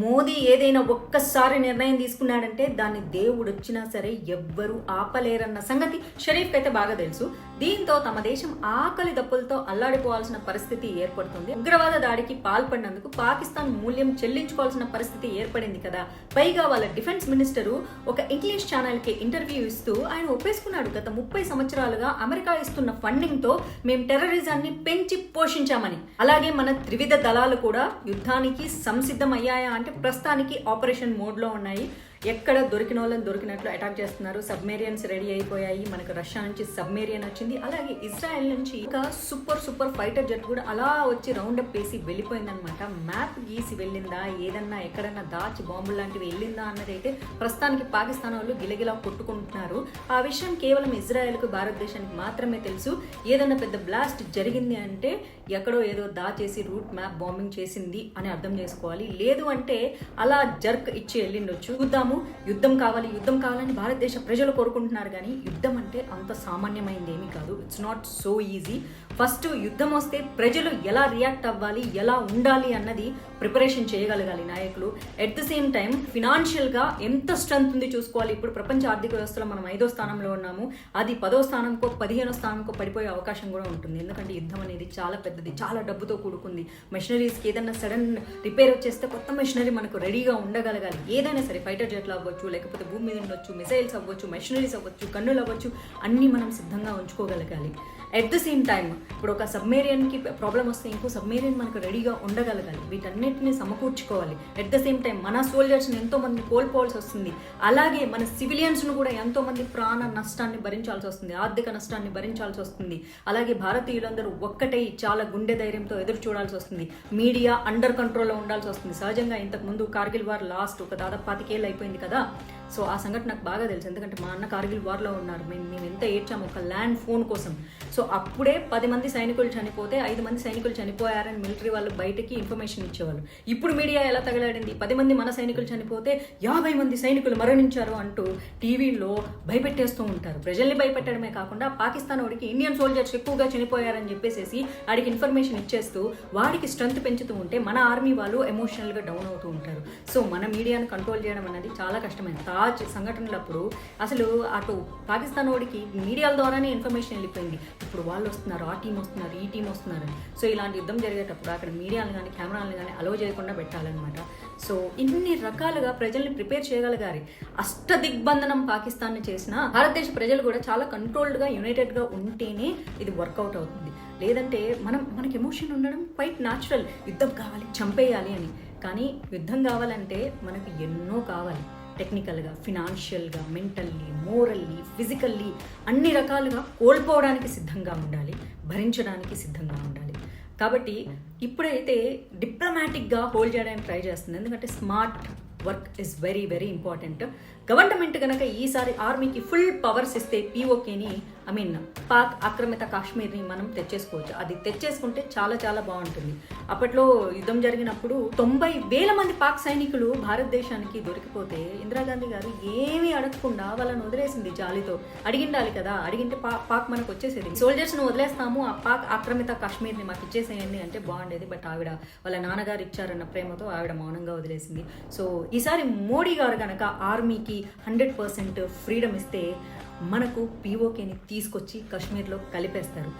మోదీ ఏదైనా ఒక్కసారి నిర్ణయం తీసుకున్నాడంటే దాన్ని దేవుడు వచ్చినా సరే ఎవ్వరూ ఆపలేరన్న సంగతి షరీఫ్ అయితే బాగా తెలుసు. దీంతో తమ దేశం ఆకలి దప్పులతో అల్లాడిపోవాల్సిన పరిస్థితి ఏర్పడుతుంది. ఉగ్రవాద దాడికి పాల్పడినందుకు పాకిస్తాన్ మూల్యం చెల్లించుకోవాల్సిన పరిస్థితి ఏర్పడింది కదా. పైగా వాళ్ళ డిఫెన్స్ మినిస్టరు ఒక ఇంగ్లీష్ ఛానల్కి ఇంటర్వ్యూ ఇస్తూ ఆయన ఒప్పేసుకున్నాడు. గత ముప్పై సంవత్సరాలుగా అమెరికా ఇస్తున్న ఫండింగ్తో మేము టెర్రరిజాన్ని పెంచి పోషించామని. అలాగే మన త్రివిధ దళాలు కూడా యుద్ధానికి సంసిద్ధం అయ్యాయా అంటే ప్రస్తుతానికి ఆపరేషన్ మోడ్లో ఉన్నాయి. ఎక్కడ దొరికిన వాళ్ళని దొరికినట్లు అటాక్ చేస్తున్నారు. సబ్మేరియన్స్ రెడీ అయిపోయాయి. మనకు రష్యా నుంచి సబ్మేరియన్ వచ్చింది. అలాగే ఇజ్రాయెల్ నుంచి ఇంకా సూపర్ సూపర్ ఫైటర్ జెట్ కూడా అలా వచ్చి రౌండ్ అప్ వేసి వెళ్ళిపోయిందనమాట మ్యాప్ గీసి వెళ్ళిందా? ఏదన్నా ఎక్కడన్నా దాచి బాంబులు లాంటివి వెళ్ళిందా అన్నది అయితే ప్రస్తుతానికి పాకిస్తాన్ వాళ్ళు గిలగిలా కొట్టుకుంటున్నారు. ఆ విషయం కేవలం ఇజ్రాయెల్కు భారతదేశానికి మాత్రమే తెలుసు. ఏదన్నా పెద్ద బ్లాస్ట్ జరిగింది అంటే ఎక్కడో ఏదో దాచేసి రూట్ మ్యాప్ బాంబింగ్ చేసింది అని అర్థం చేసుకోవాలి. లేదు అంటే అలా జర్క్ ఇచ్చి వెళ్ళిండొచ్చు. చూద్దాము. యుద్ధం కావాలి యుద్ధం కావాలని భారతదేశ ప్రజలు కోరుకుంటున్నారు కానీ యుద్ధం అంటే అంత సామాన్యమైనది ఏమీ కాదు. It's not so easy first యుద్ధం వస్తే ప్రజలు ఎలా రియాక్ట్ అవ్వాలి ఎలా ఉండాలి అన్నది ప్రిపరేషన్ చేయగలగాలి నాయకులు. ఎట్ ద సేమ్ టైం ఫినాన్షియల్గా ఎంత స్ట్రెంత్ ఉంది చూసుకోవాలి. ఇప్పుడు ప్రపంచ ఆర్థిక వ్యవస్థలో మనం ఐదో స్థానంలో ఉన్నాము. అది పదో స్థానంకో పదిహేనో స్థానంకో పడిపోయే అవకాశం కూడా ఉంటుంది. ఎందుకంటే యుద్ధం అనేది చాలా పెద్దది చాలా డబ్బుతో కూడుకుంది. మెషినరీస్కి ఏదైనా సడన్ రిపేర్ వచ్చేస్తే కొత్త మెషినరీ మనకు రెడీగా ఉండగలగాలి. ఏదైనా సరే ఫైటర్ జెట్లు అవ్వచ్చు లేకపోతే భూమి మీద ఉండొచ్చు మిసైల్స్ అవ్వచ్చు మెషినరీస్ అవ్వచ్చు కన్నులు అవ్వచ్చు అన్నీ మనం సిద్ధంగా ఉంచుకోగలగాలి. ఎట్ ద సేమ్ టైం ఇప్పుడు ఒక సబ్మేరియన్కి ప్రాబ్లం వస్తే ఇంకో సబ్మేరియన్ మనకు రెడీగా ఉండగలగాలి. వీటన్నిటిని సమకూర్చుకోవాలి. ఎట్ ద సేమ్ టైం మన సోల్జర్స్ని ఎంతోమంది కోల్పోవాల్సి వస్తుంది. అలాగే మన సివిలియన్స్ను కూడా ఎంతోమంది ప్రాణ నష్టాన్ని భరించాల్సి వస్తుంది. ఆర్థిక నష్టాన్ని భరించాల్సి వస్తుంది. అలాగే భారతీయులందరూ ఒక్కటై చాలా గుండె ధైర్యంతో ఎదురు చూడాల్సి వస్తుంది. మీడియా అండర్ కంట్రోల్లో ఉండాల్సి వస్తుంది. సహజంగా ఇంతకుముందు కార్గిల్ వార్ లాస్ట్ ఒక దాదాపు పాతికేళ్ళు అయిపోయింది కదా. సో ఆ సంఘటన నాకు బాగా తెలుసు. ఎందుకంటే మా అన్న కార్గిల్ వార్లో ఉన్నారు. మేము మేము ఎంత ఏడ్చాము ఒక ల్యాండ్ ఫోన్ కోసం. సో అప్పుడే పది మంది సైనికులు చనిపోతే ఐదు మంది సైనికులు చనిపోయారని మిలిటరీ వాళ్ళు బయటకి ఇన్ఫర్మేషన్ ఇచ్చేవాళ్ళు. ఇప్పుడు మీడియా ఎలా తగలాడింది? పది మంది మన సైనికులు చనిపోతే యాభై మంది సైనికులు మరణించారు అంటూ టీవీలో భయపెట్టేస్తూ ఉంటారు. ప్రజల్ని భయపెట్టడమే కాకుండా పాకిస్తాన్ వాడికి ఇండియన్ సోల్జర్స్ ఎక్కువగా చనిపోయారని చెప్పేసి వాడికి ఇన్ఫర్మేషన్ ఇచ్చేస్తూ వాడికి స్ట్రెంత్ పెంచుతూ ఉంటే మన ఆర్మీ వాళ్ళు ఎమోషనల్గా డౌన్ అవుతూ ఉంటారు. సో మన మీడియాను కంట్రోల్ చేయడం అనేది చాలా కష్టమైంది. తాజ్ సంఘటనలప్పుడు అసలు అటు పాకిస్తాన్ వాడికి మీడియాల ద్వారానే ఇన్ఫర్మేషన్ వెళ్ళిపోయింది. ఇప్పుడు వాళ్ళు వస్తున్నారు ఆ టీం వస్తున్నారు ఈ టీం వస్తున్నారు సో ఇలాంటి యుద్ధం జరిగేటప్పుడు అక్కడ మీడియాలను కానీ కెమెరాలను కానీ అలో చేయకుండా పెట్టాలన్నమాట. సో ఇన్ని రకాలుగా ప్రజల్ని ప్రిపేర్ చేయగలగాలి. అష్ట దిగ్బంధనం పాకిస్తాన్ చేసిన భారతదేశ ప్రజలు కూడా చాలా కంట్రోల్డ్గా యునైటెడ్గా ఉంటేనే ఇది వర్కౌట్ అవుతుంది. లేదంటే మనం మనకి ఎమోషన్ ఉండడం క్వైట్ న్యాచురల్ యుద్ధం కావాలి చంపేయాలి అని. కానీ యుద్ధం కావాలంటే మనకు ఎన్నో కావాలి. టెక్నికల్గా ఫినాన్షియల్గా మెంటల్లీ మోరల్లీ ఫిజికల్లీ అన్ని రకాలుగా కోల్పోవడానికి సిద్ధంగా ఉండాలి భరించడానికి సిద్ధంగా ఉండాలి. కాబట్టి ఇప్పుడైతే డిప్లొమాటిక్గా హోల్డ్ చేయడానికి ట్రై చేస్తుంది. ఎందుకంటే smart work is very very important government కనుక ఈసారి ఆర్మీకి ఫుల్ పవర్స్ ఇస్తే పీఓకేని ఐ మీన్ పాక్ ఆక్రమిత కాశ్మీర్ని మనం తెచ్చేసుకోవచ్చు. అది తెచ్చేసుకుంటే చాలా చాలా బాగుంటుంది. అప్పట్లో యుద్ధం జరిగినప్పుడు తొంభై వేల మంది పాక్ సైనికులు భారతదేశానికి దొరికిపోతే ఇందిరాగాంధీ గారు ఏమీ అడగకుండా వాళ్ళని వదిలేసింది జాలితో. అడిగిండాలి కదా అడిగింటే పా పాక్ మనకు వచ్చేసేది. సోల్జర్స్ని వదిలేస్తాము ఆ పాక్ ఆక్రమిత కాశ్మీర్ని మాకు ఇచ్చేసేయండి అంటే బాగుండేది. బట్ ఆవిడ వాళ్ళ నాన్నగారు ఇచ్చారన్న ప్రేమతో ఆవిడ మౌనంగా వదిలేసింది. సో ఈసారి మోడీ గారు కనుక ఆర్మీకి హండ్రెడ్ పర్సెంట్ ఫ్రీడమ్ ఇస్తే మనకు పీఓకేని తీసుకొచ్చి కాశ్మీర్లో కలిపేస్తారు.